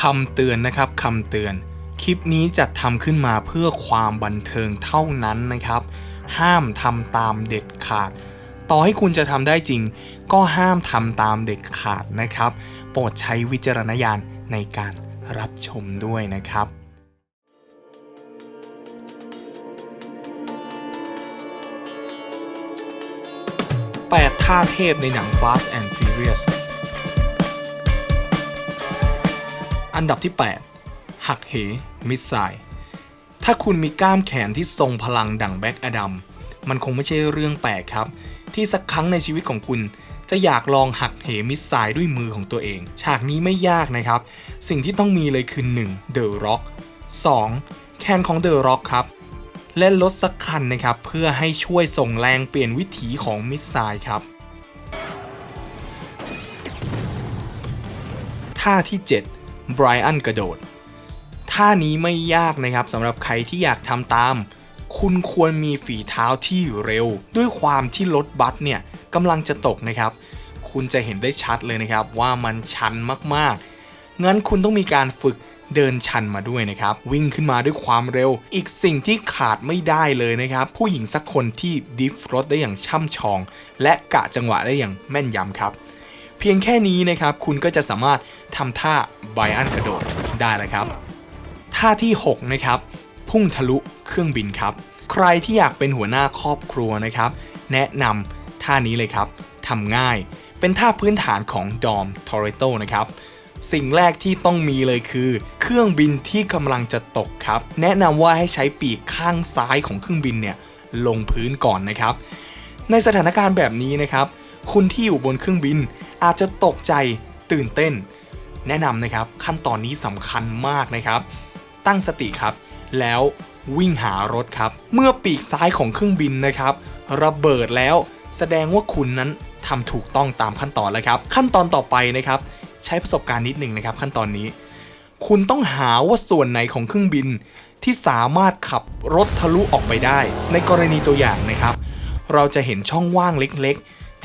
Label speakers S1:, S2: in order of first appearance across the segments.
S1: คำเตือนนะครับคำเตือน คลิปนี้จัดทำขึ้นมาเพื่อความบันเทิงเท่านั้นนะครับ ห้ามทำตามเด็ดขาด ต่อให้คุณจะทำได้จริง ก็ห้ามทำตามเด็ดขาดนะครับ โปรดใช้วิจารณญาณในการรับชมด้วยนะครับ8ท่าเทพในหนัง Fast and Furious อันดับที่ 8 หักเห มิสไซล์ถ้าคุณมีกล้ามแขนที่ทรงพลังดั่งแบ็กอดัม มันคงไม่ใช่เรื่องแปลกครับ ที่สักครั้งในชีวิตของคุณ จะอยากลองหักเหมิสไซล์ด้วยมือของตัวเอง ฉากนี้ไม่ยากนะครับ สิ่งที่ต้องมีเลยคือ 1. The Rock 2. แคนของ The Rock ครับ และรถสักคันนะครับ เพื่อให้ช่วยส่งแรงเปลี่ยนวิถีของมิสไซล์ครับท่าที่ 7 ไบรอันกระโดด ท่านี้ไม่ยากนะครับสำหรับใครที่อยากทำตาม คุณควรมีฝีเท้าที่เร็ว ด้วยความที่รถบัสเนี่ยกำลังจะตกนะครับ คุณจะเห็นได้ชัดเลยนะครับว่ามันชันมากๆ งั้นคุณต้องมีการฝึกเดินชันมาด้วยนะครับ วิ่งขึ้นมาด้วยความเร็ว อีกสิ่งที่ขาดไม่ได้เลยนะครับ ผู้หญิงสักคนที่ดิฟรถได้อย่างช่ำชอง และกะจังหวะได้อย่างแม่นยำครับ เพียงแค่นี้นะครับคุณก็จะสามารถทำท่าไบอันกระโดดได้แล้วครับ ท่าที่ 6 นะครับ พุ่งทะลุเครื่องบินครับ ใครที่อยากเป็นหัวหน้าครอบครัวนะครับ แนะนำท่านี้เลยครับทำง่ายเป็นท่าพื้นฐานของดอมทอริโตนะครับสิ่งแรกที่ต้องมีเลยคือ เครื่องบินที่กำลังจะตกครับ แนะนำว่าให้ใช้ปีกข้างซ้ายของเครื่องบินเนี่ยลงพื้นก่อนนะครับ ในสถานการณ์แบบนี้นะครับ คุณที่อยู่บนเครื่องบิน อาจจะตกใจตื่นเต้น แนะนำนะครับขั้นตอนนี้สำคัญมากนะครับ ตั้งสติครับ แล้ววิ่งหารถครับ เมื่อปีกซ้ายของเครื่องบินนะครับ ระเบิดแล้วแสดงว่าคุณนั้นทำถูกต้องตามขั้นตอนแล้วครับ ขั้นตอนต่อไปนะครับ ใช้ประสบการณ์นิดหนึ่งนะครับ ขั้นตอนนี้ คุณต้องหาว่าส่วนไหนของเครื่องบินที่สามารถขับรถทะลุออกไปได้ ในกรณีตัวอย่างนะครับ เราจะเห็นช่องว่างเล็ก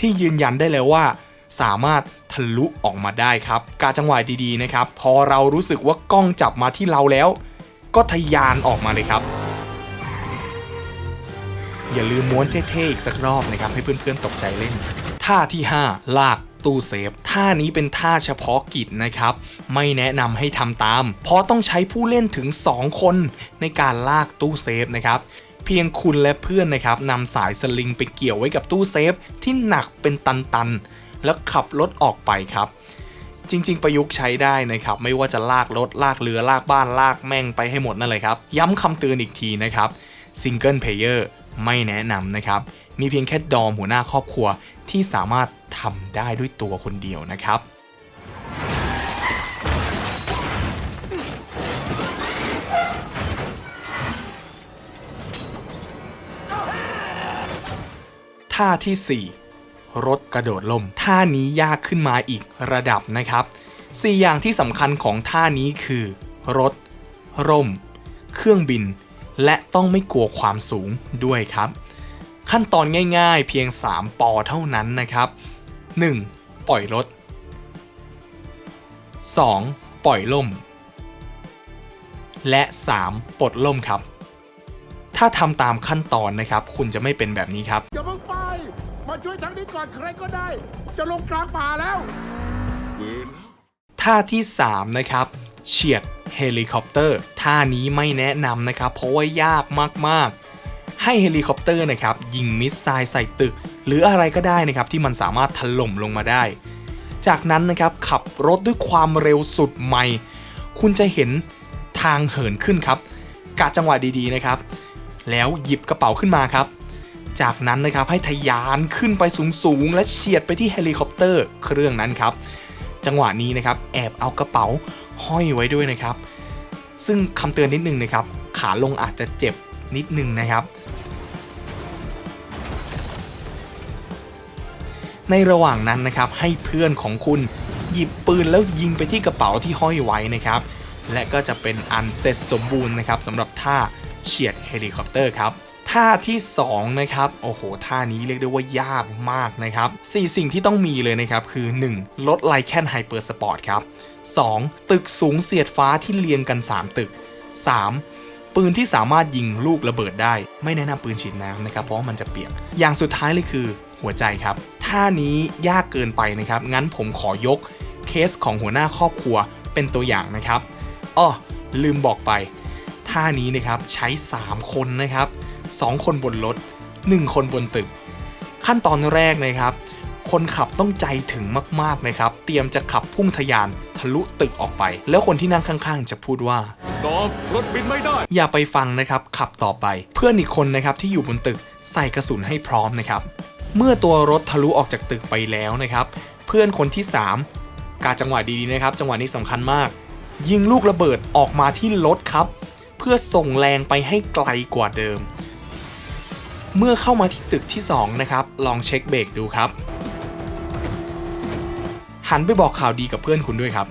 S1: ที่ยืนยันได้แล้วว่า สามารถทะลุออกมาได้ครับ การจังหวะดีๆนะครับ พอเรารู้สึกว่ากล้องจับมาที่เราแล้ว ก็ทะยานออกมาเลยครับ อย่าลืมม้วนเท่ๆอีกสักรอบนะครับ ให้เพื่อนๆตกใจเล่น ท่าที่ 5 ลากตู้เซฟ ท่านี้เป็นท่าเฉพาะกิจนะครับ ไม่แนะนำให้ทำตาม เพราะต้องใช้ผู้เล่นถึง 2 คนในการลากตู้เซฟนะครับ เพียงคุณและเพื่อนนะครับนำสายสลิงไปเกี่ยวไว้กับตู้เซฟที่หนักเป็นตันๆ แล้วขับรถออกไปครับ จริง ๆ ประยุกต์ใช้ได้นะครับ ไม่ว่าจะลากรถลากเรือลากบ้านลากแม่งไปให้หมดนั่นเลยครับ ย้ำคำเตือนอีกทีนะครับซิงเกิลเพลเยอร์ไม่แนะนำนะครับ มีเพียงแค่ดอมหัวหน้าครอบครัวที่สามารถทำได้ด้วยตัวคนเดียวนะครับ ท่าทีสี่ 4 รถกระโดดล่มท่านี้ยากขึ้นมาอีกระดับนะครับ 4 อย่างที่สำคัญของท่านี้คือ รถ ร่ม เครื่องบิน และต้องไม่กลัวความสูงด้วยครับ ขั้นตอนง่ายๆ เพียง 3 ปอเท่านั้นนะครับ 1. ปล่อยรถ 2. ปล่อยล่ม และ 3. ปลดล่มครับ ถ้าทำตามขั้นตอนนะครับ คุณจะไม่เป็นแบบนี้ครับ
S2: อย่าเพิ่งไป มาช่วยทางนี้ก่อนใครก็ได้ จะลงกลางป่าแล้ว
S1: ท่าที่ 3 นะครับเฉียดเฮลิคอปเตอร์ท่านี้ไม่แนะนำนะครับ เพราะว่ายากมากๆ ให้เฮลิคอปเตอร์นะครับยิงมิสไซล์ใส่ตึก หรืออะไรก็ได้นะครับที่มันสามารถถล่มลงมาได้ จากนั้นนะครับขับรถด้วยความเร็วสุดใหม่ คุณจะเห็นทางเหินขึ้นครับกะจังหวะดีๆนะครับ แล้วหยิบกระเป๋าขึ้นมาครับ จากนั้นนะครับให้ทะยานขึ้นไปสูงๆ และเฉียดไปที่เฮลิคอปเตอร์เครื่องนั้นครับ จังหวะนี้นะครับแอบเอากระเป๋าห้อยไว้ด้วยนะครับ ซึ่งคำเตือนนิดนึงนะครับ ขาลงอาจจะเจ็บนิดนึงนะครับในระหว่างนั้นนะครับให้เพื่อนของคุณหยิบปืนแล้วยิงไปที่กระเป๋าที่ห้อยไว้นะครับ และก็จะเป็นอันเสร็จสมบูรณ์นะครับสำหรับท่า เฉียดเฮลิคอปเตอร์ครับท่าที่สองนะครับ โอ้โห ท่านี้เรียกได้ว่ายากมากนะครับสี่สิ่งที่ต้องมีเลยนะครับ คือ 1. รถไลแคนไฮเปอร์สปอร์ตครับ 2. ตึกสูงเสียดฟ้าที่เรียงกัน 3 ตึก 3. ปืนที่สามารถยิงลูกระเบิดได้ ไม่แนะนำปืนฉีดน้ำนะครับ เพราะมันจะเปียก อย่างสุดท้ายเลยคือหัวใจครับ ท่านี้ยากเกินไปนะครับ งั้นผมขอยกเคสของหัวหน้าครอบครัวเป็นตัวอย่างนะครับ อ้อลืมบอกไป ท่านี้นะครับใช้ 3 คนนะครับ 2 คนบนรถ 1 คนบนตึก ขั้นตอนแรกนะครับ คนขับต้องใจถึงมากๆนะครับ เตรียมจะขับพุ่งทะยานทะลุตึกออกไป แล้วคนที่นั่งข้างๆ จะพูดว่า
S3: ดอมรถบินไม่ได้
S1: อย่าไปฟังนะครับขับต่อไป เพื่อนอีกคนนะครับที่อยู่บนตึกใส่กระสุนให้พร้อมนะครับ เมื่อตัวรถทะลุออกจากตึกไปแล้วนะครับ เพื่อนคนที่ 3 กาจังหวะดีๆนะครับ จังหวะนี้สำคัญมาก ยิงลูกระเบิดออกมาที่รถครับเพื่อส่งแรงไปให้ไกลกว่าเดิม เมื่อเข้ามาที่ตึกที่ 2 นะครับ ลองเช็คเบรกดูครับ หันไปบอกข่าวดีกับเพื่อนคุณด้วยครับ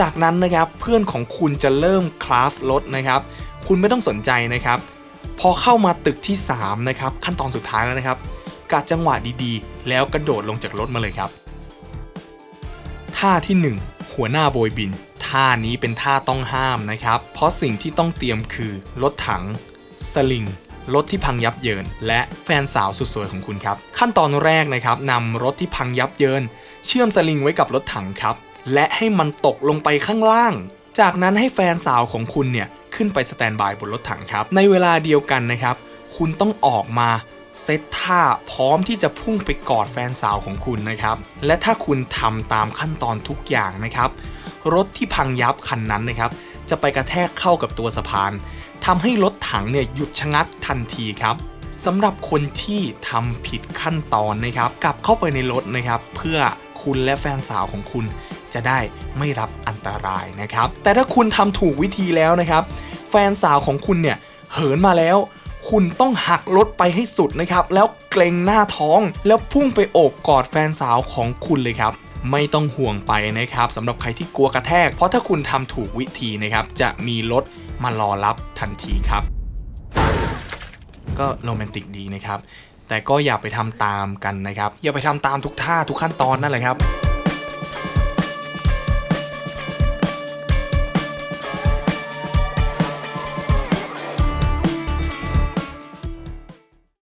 S1: จากนั้นนะครับเพื่อนของคุณจะเริ่มคราฟรถนะครับ คุณไม่ต้องสนใจนะครับ พอเข้ามาตึกที่ 3 นะครับ ขั้นตอนสุดท้ายแล้วนะครับกะจังหวะดีๆ แล้วกระโดดลงจากรถมาเลยครับ ท่าที่ 1 หัวหน้าโบยบิน ท่านี้เป็นท่าต้องห้ามนะครับ เพราะสิ่งที่ต้องเตรียมคือรถถัง สลิงรถที่พังยับเยิน และแฟนสาวสุดสวยของคุณครับ ขั้นตอนแรกนะครับนำรถที่พังยับเยิน เชื่อมสลิงไว้กับรถถังครับ และให้มันตกลงไปข้างล่าง จากนั้นให้แฟนสาวของคุณเนี่ยขึ้นไปสแตนบายบนรถถังครับ ในเวลาเดียวกันนะครับ คุณต้องออกมา เซตท่าพร้อมที่จะพุ่งไปกอดแฟนสาวของคุณนะครับ และถ้าคุณทำตามขั้นตอนทุกอย่างนะครับ รถที่พังยับคันนั้นนะครับ จะไปกระแทกเข้ากับตัวสะพานทำให้รถถังเนี่ยหยุดชะงักทันทีครับสำหรับคนที่ทำผิดขั้นตอนนะครับ กลับเข้าไปในรถนะครับ เพื่อคุณและแฟนสาวของคุณจะได้ไม่รับอันตรายนะครับ แต่ถ้าคุณทำถูกวิธีแล้วนะครับ แฟนสาวของคุณเนี่ยเหินมาแล้ว คุณต้องหักรถไปให้สุดนะครับ แล้วเกรงหน้าท้อง แล้วพุ่งไปโอบกอดแฟนสาวของคุณเลยครับไม่ต้องห่วงไปนะครับสำหรับใครที่กลัวกระแทก เพราะถ้าคุณทำถูกวิธีนะครับ จะมีรถมารอรับทันทีครับ ก็โรแมนติกดีนะครับ แต่ก็อย่าไปทำตามกันนะครับ อย่าไปทำตามทุกท่าทุกขั้นตอนนั่นแหละครับ